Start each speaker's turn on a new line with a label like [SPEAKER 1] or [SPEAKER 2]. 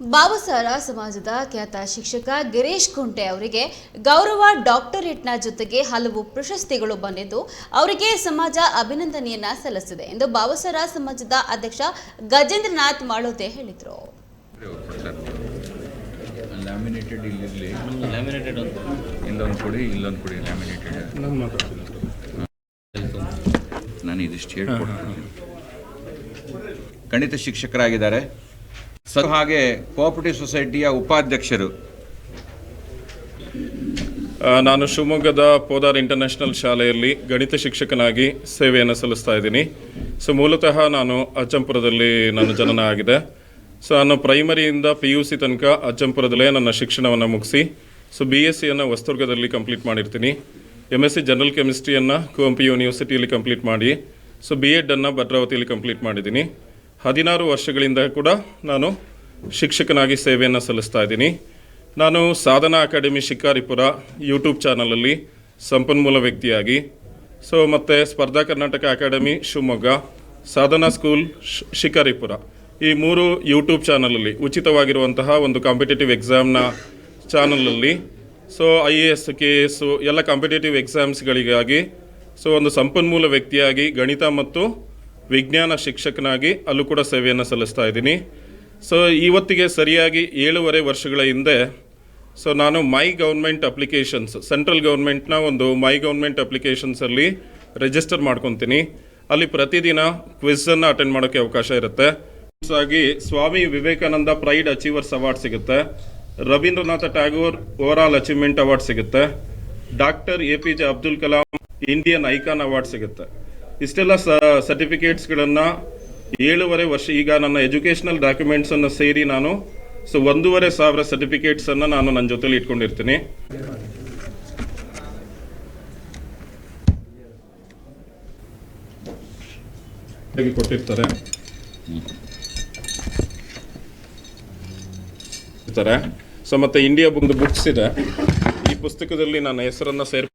[SPEAKER 1] ಬಾಬಸಾರ ಸಮಾಜದ ಖ್ಯಾತ ಶಿಕ್ಷಕ ಗಿರೀಶ್ ಕುಂಟೆ ಅವರಿಗೆ ಗೌರವ ಡಾಕ್ಟರೇಟ್ನ ಜೊತೆಗೆ ಹಲವು ಪ್ರಶಸ್ತಿಗಳು ಬಂದಿದ್ದು ಅವರಿಗೆ ಸಮಾಜ ಅಭಿನಂದನೆಯನ್ನ ಸಲ್ಲಿಸಿದೆ ಎಂದು ಬಾಬಸಾರ ಸಮಾಜದ ಅಧ್ಯಕ್ಷ ಗಜೇಂದ್ರನಾಥ್ ಮಾಳೋತೆ ಹೇಳಿದರು.
[SPEAKER 2] ನಾನು ಮಾತಾಡ್ತೀನಿ
[SPEAKER 3] ನಾನು ಇದಿಷ್ಟು ಹೇಳ್ಕೊಡ್ತೀನಿ. ಗಣಿತ ಶಿಕ್ಷಕರಾಗಿದ್ದಾರೆ. ಸ ಹಾಗೆ ಕೋಆಪರೇಟಿವ್ ಸೊಸೈಟಿಯ ಉಪಾಧ್ಯಕ್ಷರು.
[SPEAKER 2] ನಾನು ಶಿವಮೊಗ್ಗದ ಪೋದಾರ್ ಇಂಟರ್ನ್ಯಾಷನಲ್ ಶಾಲೆಯಲ್ಲಿ ಗಣಿತ ಶಿಕ್ಷಕನಾಗಿ ಸೇವೆಯನ್ನು ಸಲ್ಲಿಸ್ತಾ ಇದ್ದೀನಿ. ಸೊ ಮೂಲತಃ ನಾನು ಅಜ್ಜಂಪುರದಲ್ಲಿ ನನ್ನ ಜನನ ಆಗಿದೆ. ಸೊ ನಾನು ಪ್ರೈಮರಿಯಿಂದ ಪಿ ಯು ಸಿ ತನಕ ಅಜ್ಜಂಪುರದಲ್ಲೇ ನನ್ನ ಶಿಕ್ಷಣವನ್ನು ಮುಗಿಸಿ, ಸೊ ಬಿ ಎಸ್ ಸಿಯನ್ನು ಹೊಸದುರ್ಗದಲ್ಲಿ ಕಂಪ್ಲೀಟ್ ಮಾಡಿರ್ತೀನಿ. ಎಂ ಎಸ್ ಸಿ ಜನರಲ್ ಕೆಮಿಸ್ಟ್ರಿಯನ್ನು ಕುವೆಂಪು ಯೂನಿವರ್ಸಿಟಿಯಲ್ಲಿ ಕಂಪ್ಲೀಟ್ ಮಾಡಿ, ಸೊ ಬಿ ಎಡನ್ನು ಭದ್ರಾವತಿಯಲ್ಲಿ ಕಂಪ್ಲೀಟ್ ಮಾಡಿದ್ದೀನಿ. ಹದಿನಾರು ವರ್ಷಗಳಿಂದ ಕೂಡ ನಾನು ಶಿಕ್ಷಕನಾಗಿ ಸೇವೆಯನ್ನು ಸಲ್ಲಿಸ್ತಾ ಇದ್ದೀನಿ. ನಾನು ಸಾಧನಾ ಅಕಾಡೆಮಿ ಶಿಕಾರಿಪುರ ಯೂಟ್ಯೂಬ್ ಚಾನಲಲ್ಲಿ ಸಂಪನ್ಮೂಲ ವ್ಯಕ್ತಿಯಾಗಿ, ಸೊ ಮತ್ತು ಸ್ಪರ್ಧಾ ಕರ್ನಾಟಕ ಅಕಾಡೆಮಿ ಶಿವಮೊಗ್ಗ, ಸಾಧನಾ ಸ್ಕೂಲ್ ಶಿಕಾರಿಪುರ ಈ ಮೂರು ಯೂಟ್ಯೂಬ್ ಚಾನಲಲ್ಲಿ ಉಚಿತವಾಗಿರುವಂತಹ ಒಂದು ಕಾಂಪಿಟೇಟಿವ್ ಎಕ್ಸಾಮ್ನ ಚಾನಲಲ್ಲಿ, so I A S K S ಎಲ್ಲ ಕಾಂಪಿಟೇಟಿವ್ ಎಕ್ಸಾಮ್ಸ್ಗಳಿಗಾಗಿ ಸೊ ಒಂದು ಸಂಪನ್ಮೂಲ ವ್ಯಕ್ತಿಯಾಗಿ ಗಣಿತ ಮತ್ತು ವಿಜ್ಞಾನ ಶಿಕ್ಷಕನಾಗಿ ಅಲ್ಲೂ ಕೂಡ ಸೇವೆಯನ್ನು ಸಲ್ಲಿಸ್ತಾ ಇದ್ದೀನಿ. ಸೊ ಇವತ್ತಿಗೆ ಸರಿಯಾಗಿ ಏಳೂವರೆ ವರ್ಷಗಳ ಹಿಂದೆ ಸೊ ನಾನು ಮೈ ಗೌರ್ಮೆಂಟ್ ಅಪ್ಲಿಕೇಶನ್ಸ್ ಸೆಂಟ್ರಲ್ ಗೌರ್ಮೆಂಟ್ನ ಒಂದು ಮೈ ಗೌರ್ಮೆಂಟ್ ಅಪ್ಲಿಕೇಶನ್ಸಲ್ಲಿ ರಿಜಿಸ್ಟರ್ ಮಾಡ್ಕೊತೀನಿ. ಅಲ್ಲಿ ಪ್ರತಿದಿನ ಕ್ವಿಝನ್ನು ಅಟೆಂಡ್ ಮಾಡೋಕ್ಕೆ ಅವಕಾಶ ಇರುತ್ತೆ. ಆಗಿ Swami Vivekananda pride achievers award ಸಿಗುತ್ತೆ. Rabindranath Tagore over all achievement award ಸಿಗುತ್ತೆ. Doctor A P J Abdul Kalam Indian icon award ಸಿಗುತ್ತೆ. ಇಷ್ಟೆಲ್ಲ ಸರ್ಟಿಫಿಕೇಟ್ಸ್ಗಳನ್ನು ಏಳುವರೆ ವರ್ಷ ಈಗ ನನ್ನ ಎಜುಕೇಷನಲ್ ಡಾಕ್ಯುಮೆಂಟ್ಸನ್ನು ಸೇರಿ ನಾನು ಸೊ ಒಂದೂವರೆ ಸಾವಿರ ಸರ್ಟಿಫಿಕೇಟ್ಸನ್ನು ನಾನು ನನ್ನ ಜೊತೆಲಿ ಇಟ್ಕೊಂಡಿರ್ತೀನಿ. ಕೊಟ್ಟಿರ್ತಾರೆ? ಸೊ ಮತ್ತೆ ಇಂಡಿಯಾ ಒಂದು ಬುಕ್ಸ್ ಇದೆ. ಈ ಪುಸ್ತಕದಲ್ಲಿ ನನ್ನ ಹೆಸರನ್ನು ಸೇರ್